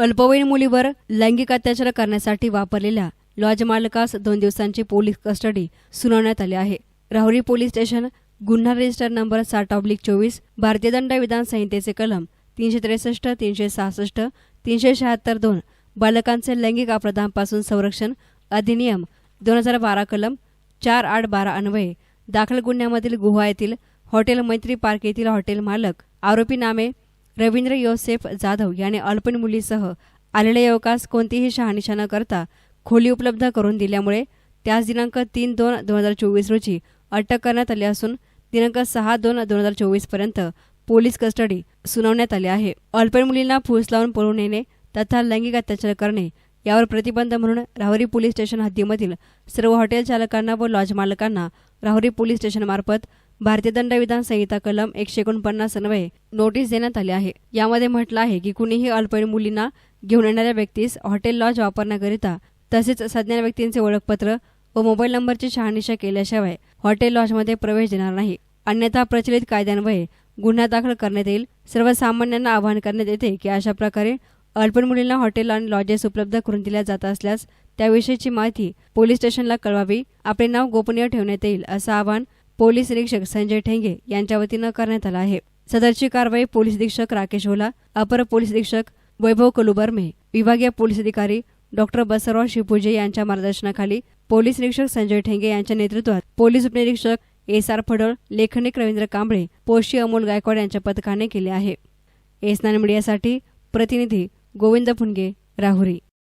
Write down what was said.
अल्पवयीन मुलीवर लैंगिक अत्याचार करण्यासाठी वापरलेल्या लॉज मालकास दोन दिवसांची पोलीस कस्टडी सुनावण्यात आली आहे. राहुरी पोलीस स्टेशन गुन्हा रजिस्टर नंबर साठ ऑब्लिक चोवीस भारतीय दंड विधान संहितेचे कलम तीनशे त्रेसष्ट तीनशे सहासष्ट तीनशे शहात्तर दोन बालकांचे लैंगिक अपराधांपासून संरक्षण अधिनियम दोन हजार बारा कलम चार आठ बारा अन्वये दाखल गुन्ह्यामधील गुहा येथील हॉटेल मैत्री पार्क येथील हॉटेल मालक आरोपी नामे रवींद्र योसेफ जाधव याने अल्पवयीन मुलीसह आलेल्या युवकास कोणतीही शहानिशा न करता खोली उपलब्ध करून दिल्यामुळे त्यास दिनांक तीन दोन दोन हजार चोवीस रोजी अटक करण्यात आली असून दिनांक सहा दोन दोन हजार चोवीसपर्यंत पोलीस कस्टडी सुनावण्यात आली आहे. अल्पवयीन मुलींना फूस लावून पळून नेणे तथा लैंगिक अत्याचार करणे यावर प्रतिबंध म्हणून राहुरी पोलीस स्टेशन हद्दीमधील सर्व हॉटेल चालकांना व लॉज मालकांना राहुरी पोलीस स्टेशनमार्फत भारतीय दंडविधान संहिता कलम एकशे एकोणपन्नास अन्वये नोटीस देण्यात आली आहे. यामध्ये म्हटलं आहे की कुणीही अल्पवयीन मुलींना घेऊन येणाऱ्या व्यक्तीस हॉटेल लॉज वापरण्याकरिता तसेच सज्ञान व्यक्तींचे ओळखपत्र व मोबाईल नंबरची शहानिशा केल्याशिवाय हॉटेल लॉजमध्ये प्रवेश देणार नाही. अन्यथा प्रचलित कायद्यान्वये गुन्हा दाखल करण्यात येईल. सर्वसामान्यांना आवाहन करण्यात येते की अशा प्रकारे अल्पन मुलींना हॉटेल आणि लॉजेस उपलब्ध करून दिल्या जात असल्यास त्याविषयीची माहिती पोलीस स्टेशनला कळवावी. आपले नाव गोपनीय ठेवण्यात येईल असं आवाहन पोलीस निरीक्षक संजय ठेंगे यांच्या वतीनं करण्यात आला आहे. सदरची कारवाई पोलीस अधीक्षक राकेश ओला अपर पोलीस अधीक्षक वैभव कलुबर्मे विभागीय पोलीस अधिकारी डॉक्टर बसवराव शिपूजे यांच्या मार्गदर्शनाखाली पोलीस निरीक्षक संजय ठेंगे यांच्या नेतृत्वात पोलीस उपनिरीक्षक एस आर फडळ लेखनिक रवींद्र कांबळे पोशी अमोल गायकवाड यांच्या पथकाने केले आहे. एस नाईन मीडियासाठी प्रतिनिधी गोविंद फुंगे राहुरी.